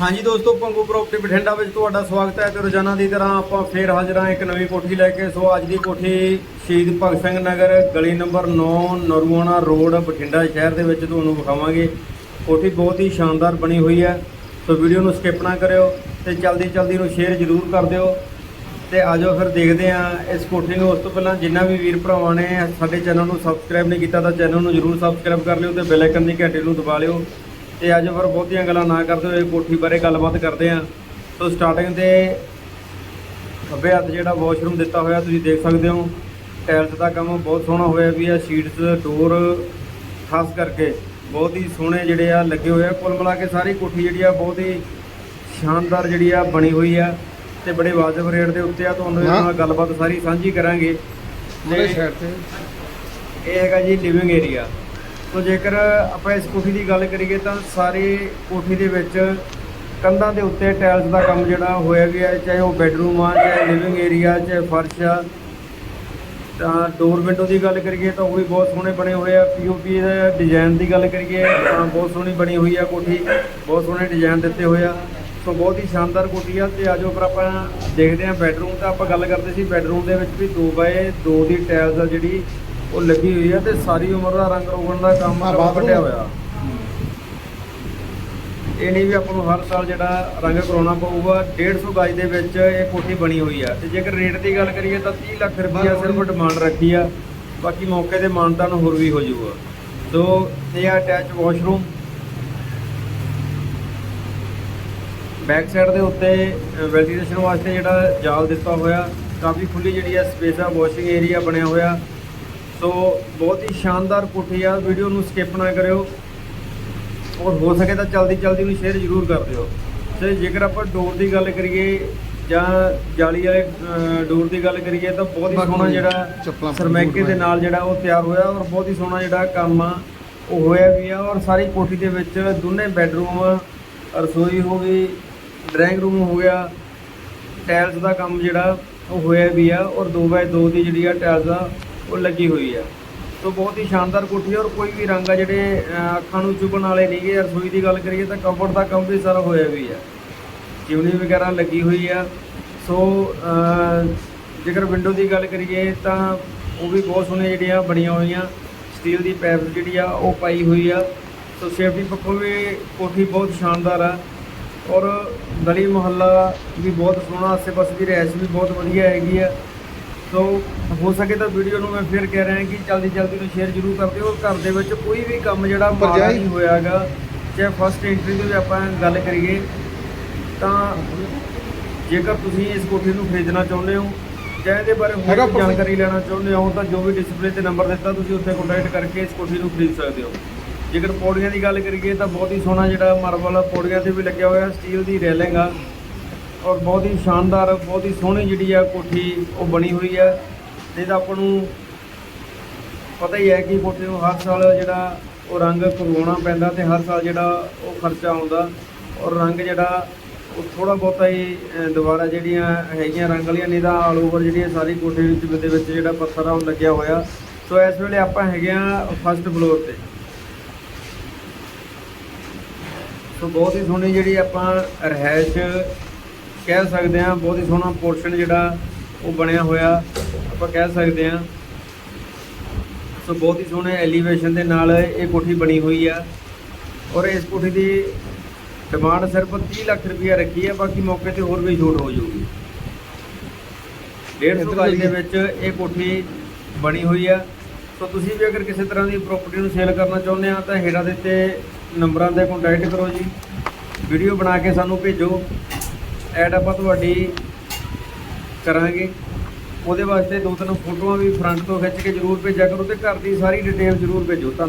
ਹਾਂਜੀ ਦੋਸਤੋ, ਪੰਗੂ ਪ੍ਰਾਪਰਟੀ ਬਠਿੰਡਾ ਵਿੱਚ ਤੁਹਾਡਾ ਸਵਾਗਤ ਹੈ ਤੇ ਰੋਜ਼ਾਨਾ ਦੀ ਤਰ੍ਹਾਂ ਆਪਾਂ ਫੇਰ ਹਾਜ਼ਰ ਹਾਂ ਇੱਕ ਨਵੀਂ ਕੋਠੀ ਲੈ ਕੇ। ਸੋ ਅੱਜ ਦੀ ਕੋਠੀ ਸ਼ਹੀਦ ਭਗਤ ਸਿੰਘ ਨਗਰ, ਗਲੀ ਨੰਬਰ 9 ਨਰਵਾਣਾ ਰੋਡ, ਬਠਿੰਡਾ ਸ਼ਹਿਰ ਦੇ ਵਿੱਚ ਤੁਹਾਨੂੰ ਵਿਖਾਵਾਂਗੇ। ਕੋਠੀ ਬਹੁਤ ਹੀ ਸ਼ਾਨਦਾਰ ਬਣੀ ਹੋਈ ਹੈ। ਸੋ ਵੀਡੀਓ ਨੂੰ ਸਕਿਪ ਨਾ ਕਰਿਓ ਤੇ ਜਲਦੀ ਜਲਦੀ ਨੂੰ ਸ਼ੇਅਰ ਜ਼ਰੂਰ ਕਰ ਦਿਓ। ਤੇ ਆਜੋ ਫਿਰ ਦੇਖਦੇ ਹਾਂ ਇਸ ਕੋਠੀ ਨੂੰ। ਉਸ ਤੋਂ ਪਹਿਲਾਂ ਜਿੰਨਾ ਵੀ ਵੀਰ ਭਰਾਵਾਂ ਨੇ ਸਾਡੇ ਚੈਨਲ ਨੂੰ ਸਬਸਕ੍ਰਾਈਬ ਨਹੀਂ ਕੀਤਾ ਤਾਂ ਚੈਨਲ ਨੂੰ ਜ਼ਰੂਰ ਸਬਸਕ੍ਰਾਈਬ ਕਰ ਲਿਓ ਤੇ ਬੈਲ ਆਈਕਨ ਦੀ ਘੰਟੀ ਨੂੰ ਦਬਾ ਲਿਓ। ਤੇ ਆਜੋ ਫਿਰ ਬਹੁਤੀਆਂ ਗੱਲਾਂ ਨਾ ਕਰਦੇ ਹੋਏ ਕੋਠੀ ਬਾਰੇ ਗੱਲਬਾਤ ਕਰਦੇ ਹਾਂ। ਸੋ ਸਟਾਰਟਿੰਗ ਤੇ ਖੱਬੇ ਹੱਥ ਜਿਹੜਾ ਵਾਸ਼ਰੂਮ ਦਿੱਤਾ ਹੋਇਆ ਤੁਸੀਂ ਦੇਖ ਸਕਦੇ ਹੋ। ਟਾਇਲਸ ਦਾ ਕੰਮ ਬਹੁਤ ਸੋਹਣਾ ਹੋਇਆ ਵੀ ਆ ਸ਼ੀਟਸ ਡੋਰ ਖਾਸ ਕਰਕੇ ਬਹੁਤ ਹੀ ਸੋਹਣੇ ਜਿਹੜੇ ਆ ਲੱਗੇ ਹੋਏ ਆ। ਕੁੱਲ ਮਿਲਾ ਕੇ ਸਾਰੀ ਕੋਠੀ ਜਿਹੜੀ ਆ ਬਹੁਤ ਹੀ ਸ਼ਾਨਦਾਰ ਜਿਹੜੀ ਆ ਬਣੀ ਹੋਈ ਆ ਤੇ ਬੜੇ ਵਾਜਬ ਰੇਟ ਦੇ ਉੱਤੇ ਆ। ਤੁਹਾਨੂੰ ਇਹਦੇ ਨਾਲ ਗੱਲਬਾਤ ਸਾਰੀ ਸਾਂਝੀ ਕਰਾਂਗੇ। ਤੇ ਇਹ ਹੈਗਾ ਜੀ ਲਿਵਿੰਗ ਏਰੀਆ ਸੋ ਜੇਕਰ ਆਪਾਂ ਇਸ ਕੋਠੀ ਦੀ ਗੱਲ ਕਰੀਏ ਤਾਂ ਸਾਰੀ ਕੋਠੀ ਦੇ ਵਿੱਚ ਕੰਧਾਂ ਦੇ ਉੱਤੇ ਟਾਇਲਸ ਦਾ ਕੰਮ ਜਿਹੜਾ ਹੋਇਆ ਗਿਆ ਚਾਹੇ ਉਹ ਬੈੱਡਰੂਮ ਆ, ਚਾਹੇ ਲਿਵਿੰਗ ਏਰੀਆ ਚਾਹੇ ਫਰਸ਼ ਆ। ਤਾਂ ਡੋਰ ਵਿੰਡੋ ਦੀ ਗੱਲ ਕਰੀਏ ਤਾਂ ਉਹ ਵੀ ਬਹੁਤ ਸੋਹਣੇ ਬਣੇ ਹੋਏ ਆ। ਪੀਓਪੀ ਦੇ ਡਿਜ਼ਾਈਨ ਦੀ ਗੱਲ ਕਰੀਏ ਤਾਂ ਬਹੁਤ ਸੋਹਣੀ ਬਣੀ ਹੋਈ ਆ ਕੋਠੀ, ਬਹੁਤ ਸੋਹਣੇ ਡਿਜ਼ਾਈਨ ਦਿੱਤੇ ਹੋਏ ਆ। ਸੋ ਬਹੁਤ ਹੀ ਸ਼ਾਨਦਾਰ ਕੋਠੀ ਆ ਤੇ ਆਜੋ ਫਿਰ ਆਪਾਂ ਦੇਖਦੇ ਹਾਂ ਬੈੱਡਰੂਮ ਤਾਂ ਆਪਾਂ ਗੱਲ ਕਰਦੇ ਸੀ ਬੈੱਡਰੂਮ ਦੇ ਵਿੱਚ ਵੀ 2 ਬਾਏ 2 ਦੀ ਟਾਇਲਸ ਆ ਜਿਹੜੀ ਉਹ ਲੱਗੀ ਹੋਈ ਆ ਤੇ ਸਾਰੀ ਉਮਰ ਦਾ ਰੰਗ ਰੋਗਣ ਦਾ ਕੰਮ ਆਹ ਕੰਮ bathroom ਕੱਢਿਆ ਆ। ਹੋਇਆ। ਇਹ ਨਹੀਂ ਵੀ ਆਪਾਂ ਨੂੰ ਹਰ ਸਾਲ ਜਿਹੜਾ ਰੰਗ ਕਰਾਉਣਾ ਪਊਗਾ 150 ਗਜ ਦੇ ਵਿੱਚ ਇਹ ਕੋਠੀ ਬਣੀ ਹੋਈ ਆ। ਤੇ ਜੇਕਰ ਰੇਟ ਦੀ ਗੱਲ ਕਰੀਏ ਤਾਂ 30 ਲੱਖ ਰੁਪਈਆ ਸਿਰਫ ਡਿਮਾਂਡ ਰੱਖੀ ਆ। ਬਾਕੀ ਮੌਕੇ ਤੇ ਮਾਨਤਾਨ ਹੋਰ ਵੀ ਹੋ ਜਾਊਗਾ। ਸੋ ਇਹ ਆ ਅਟੈਚ ਵਾਸ਼ਰੂਮ ਬੈਕ ਸਾਈਡ ਦੇ ਉੱਤੇ ਵੈਂਟੀਲੇਸ਼ਨ ਵਾਸਤੇ ਜਿਹੜਾ ਜਾਲ ਦਿੱਤਾ ਹੋਇਆ। ਕਾਫੀ ਖੁੱਲੀ ਜਿਹੜੀ ਆ ਸਪੇਸ ਆ ਵਾਸ਼ਿੰਗ ਏਰੀਆ ਬਣਿਆ ਹੋਇਆ। ਸੋ ਬਹੁਤ ਹੀ ਸ਼ਾਨਦਾਰ ਕੋਠੀ ਆ। ਵੀਡੀਓ ਨੂੰ ਸਕਿਪ ਨਾ ਕਰਿਓ। ਔਰ ਹੋ ਸਕੇ ਤਾਂ ਜਲਦੀ ਜਲਦੀ ਨੂੰ ਸ਼ੇਅਰ ਜ਼ਰੂਰ ਕਰ ਦਿਓ। ਤੇ ਜੇਕਰ ਆਪਾਂ ਡੋਰ ਦੀ ਗੱਲ ਕਰੀਏ ਜਾਂ ਜਾਲੀ ਵਾਲੇ ਡੋਰ ਦੀ ਗੱਲ ਕਰੀਏ ਤਾਂ ਬਹੁਤ ਹੀ ਸੋਹਣਾ ਜਿਹੜਾ ਸਰਮੈਕੇ ਦੇ ਨਾਲ ਜਿਹੜਾ ਉਹ ਤਿਆਰ ਹੋਇਆ ਔਰ ਬਹੁਤ ਹੀ ਸੋਹਣਾ ਜਿਹੜਾ ਕੰਮ ਆ ਉਹ ਹੋਇਆ ਵੀ ਆ। ਔਰ ਸਾਰੀ ਕੋਠੀ ਦੇ ਵਿੱਚ ਦੋਨੇ ਬੈੱਡਰੂਮ ਰਸੋਈ ਹੋ ਗਈ ਡਰਾਇੰਗ ਰੂਮ ਹੋ ਗਿਆ ਟਾਇਲਸ ਦਾ ਕੰਮ ਜਿਹੜਾ ਉਹ ਹੋਇਆ ਵੀ ਆ। ਔਰ 2x2 ਦੀ ਜਿਹੜੀ ਆ ਟਾਇਲਸ ਆ ਉਹ ਲੱਗੀ ਹੋਈ ਆ। ਸੋ ਬਹੁਤ ਹੀ ਸ਼ਾਨਦਾਰ ਕੋਠੀ ਔਰ ਕੋਈ ਵੀ ਰੰਗ ਆ ਜਿਹੜੇ ਅੱਖਾਂ ਨੂੰ ਚੁਭਣ ਵਾਲੇ ਨਹੀਂ ਨਹੀਂਗੇ ਰਸੋਈ ਦੀ ਗੱਲ ਕਰੀਏ ਤਾਂ ਕੰਫਰਟ ਦਾ ਕੰਮ ਵੀ ਸਾਰਾ ਹੋਇਆ ਵੀ ਆ। ਚਿਮਨੀ ਵਗੈਰਾ ਲੱਗੀ ਹੋਈ ਆ। ਸੋ ਜੇਕਰ ਵਿੰਡੋ ਦੀ ਗੱਲ ਕਰੀਏ ਤਾਂ ਉਹ ਵੀ ਬਹੁਤ ਸੋਹਣੇ ਜਿਹੜੀਆਂ ਬਣੀਆਂ ਹੋਈਆਂ। ਸਟੀਲ ਦੀ ਪੈਪ ਜਿਹੜੀ ਆ, ਉਹ ਪਾਈ ਹੋਈ ਆ। ਸੋ ਸੇਫਟੀ ਪੱਖੋਂ ਵੀ ਕੋਠੀ ਬਹੁਤ ਸ਼ਾਨਦਾਰ ਆ। ਔਰ ਗਲੀ ਮੁਹੱਲਾ ਵੀ ਬਹੁਤ ਸੋਹਣਾ, ਆਸੇ-ਪਾਸੇ ਦੀ ਰਹਿਸ਼ ਵੀ ਬਹੁਤ ਵਧੀਆ ਹੈਗੀ ਆ। ਸੋ ਹੋ ਸਕੇ ਤਾਂ ਵੀਡੀਓ ਨੂੰ ਮੈਂ ਫਿਰ ਕਹਿ ਰਿਹਾ ਕਿ ਜਲਦੀ ਜਲਦੀ ਨੂੰ ਸ਼ੇਅਰ ਜ਼ਰੂਰ ਕਰ ਦਿਓ ਘਰ ਦੇ ਵਿੱਚ ਕੋਈ ਵੀ ਕੰਮ ਜਿਹੜਾ ਮਾੜਾ। ਨਹੀਂ ਹੋਇਆਗਾ ਚਾਹੇ ਫਸਟ ਐਂਟਰੀ ਦੀ ਆਪਾਂ ਗੱਲ ਕਰੀਏ ਤਾਂ ਜੇਕਰ ਤੁਸੀਂ ਇਸ ਕੋਠੀ ਨੂੰ ਖਰੀਦਣਾ ਚਾਹੁੰਦੇ ਹੋ ਜਾਂ ਇਹਦੇ ਬਾਰੇ ਹੋਰ? ਜਾਣਕਾਰੀ ਲੈਣਾ ਚਾਹੁੰਦੇ ਹੋ ਤਾਂ ਜੋ ਵੀ ਡਿਸਪਲੇ ਤੇ ਨੰਬਰ ਦਿੱਤਾ ਤੁਸੀਂ ਉੱਥੇ ਕੰਟੈਕਟ ਕਰਕੇ ਇਸ ਕੋਠੀ ਨੂੰ ਖਰੀਦ ਸਕਦੇ ਹੋ ਜੇਕਰ ਪੌੜੀਆਂ ਦੀ ਗੱਲ ਕਰੀਏ ਤਾਂ ਬਹੁਤ ਹੀ ਸੋਹਣਾ ਜਿਹੜਾ ਮਾਰਬਲ ਪੌੜੀਆਂ ਤੇ ਵੀ ਲੱਗਿਆ ਹੋਇਆ ਸਟੀਲ ਦੀ ਰੇਲਿੰਗ ਆ ਔਰ ਬਹੁਤ ਹੀ ਸ਼ਾਨਦਾਰ, ਬਹੁਤ ਹੀ ਸੋਹਣੀ ਜਿਹੜੀ ਆ ਕੋਠੀ ਉਹ ਬਣੀ ਹੋਈ ਆ। ਤੇ ਦਾ ਆਪਾਂ ਨੂੰ ਪਤਾ ਹੀ ਹੈ ਕਿ ਕੋਠੀ ਨੂੰ ਹਰ ਸਾਲ ਜਿਹੜਾ ਉਹ ਰੰਗ ਕਰਵਾਉਣਾ ਪੈਂਦਾ ਤੇ ਹਰ ਸਾਲ ਜਿਹੜਾ ਉਹ ਖਰਚਾ ਆਉਂਦਾ। ਔਰ ਰੰਗ ਜਿਹੜਾ ਉਹ ਥੋੜਾ ਬਹੁਤਾ ਹੀ ਦੁਬਾਰਾ ਜਿਹੜੀਆਂ ਹੈਗੀਆਂ ਰੰਗ ਵਾਲੀਆਂ ਨਹੀਂ ਤਾਂ ਆਲ ਓਵਰ ਜਿਹੜੀ ਸਾਰੀ ਕੋਠੀ ਵਿੱਚ ਦੇ ਵਿੱਚ ਜਿਹੜਾ ਪੱਥਰ ਆ ਉਹ ਲੱਗਿਆ ਹੋਇਆ। ਸੋ ਇਸ ਵੇਲੇ ਆਪਾਂ ਹੈਗੇ ਆ ਫਸਟ ਫਲੋਰ ਤੇ। ਸੋ ਬਹੁਤ ਹੀ ਸੋਹਣੀ ਜਿਹੜੀ ਆਪਾਂ ਰਹਿائش ਕਹਿ ਸਕਦੇ ਹਾਂ, ਬਹੁਤ ਹੀ ਸੋਹਣਾ ਪੋਰਸ਼ਨ ਜਿਹੜਾ ਉਹ ਬਣਿਆ ਹੋਇਆ, ਆਪਾਂ ਕਹਿ ਸਕਦੇ ਹਾਂ। ਸੋ ਬਹੁਤ ਹੀ ਸੋਹਣੇ ਐਲੀਵੇਸ਼ਨ ਦੇ ਨਾਲ ਇਹ ਕੋਠੀ ਬਣੀ ਹੋਈ ਆ। ਔਰ ਇਸ ਕੋਠੀ ਦੀ ਡਿਮਾਂਡ ਸਿਰਫ 30 ਲੱਖ ਰੁਪਈਆ ਰੱਖੀ ਹੈ ਬਾਕੀ ਮੌਕੇ ਤੇ ਹੋਰ ਵੀ ਛੋਟ ਹੋ ਜਾਊਗੀ। 150 ਗਜ ਦੇ ਵਿੱਚ ਇਹ ਕੋਠੀ ਬਣੀ ਹੋਈ ਆ। ਸੋ ਤੁਸੀਂ ਵੀ ਅਗਰ ਕਿਸੇ ਤਰ੍ਹਾਂ ਦੀ ਪ੍ਰਾਪਰਟੀ ਨੂੰ ਸੇਲ ਕਰਨਾ ਚਾਹੁੰਦੇ ਆ, ਤਾਂ ਹੇਠਾਂ ਦੇ ਦਿੱਤੇ ਨੰਬਰਾਂ ਤੇ ਕੰਟੈਕਟ ਕਰੋ ਜੀ। ਵੀਡੀਓ ਬਣਾ ਕੇ ਸਾਨੂੰ ਭੇਜੋ। ਐਡ ਆਪਾਂ ਤੁਹਾਡੀ ਕਰਾਂਗੇ। ਉਹਦੇ ਵਾਸਤੇ ਦੋ ਤਿੰਨ ਫੋਟੋਆਂ ਵੀ ਫਰੰਟ ਤੋਂ ਖਿੱਚ ਕੇ ਜ਼ਰੂਰ ਭੇਜਿਆ ਕਰੋ ਤੇ ਘਰ ਦੀ ਸਾਰੀ ਡਿਟੇਲ ਜ਼ਰੂਰ ਭੇਜੋ। ਧੰਨ-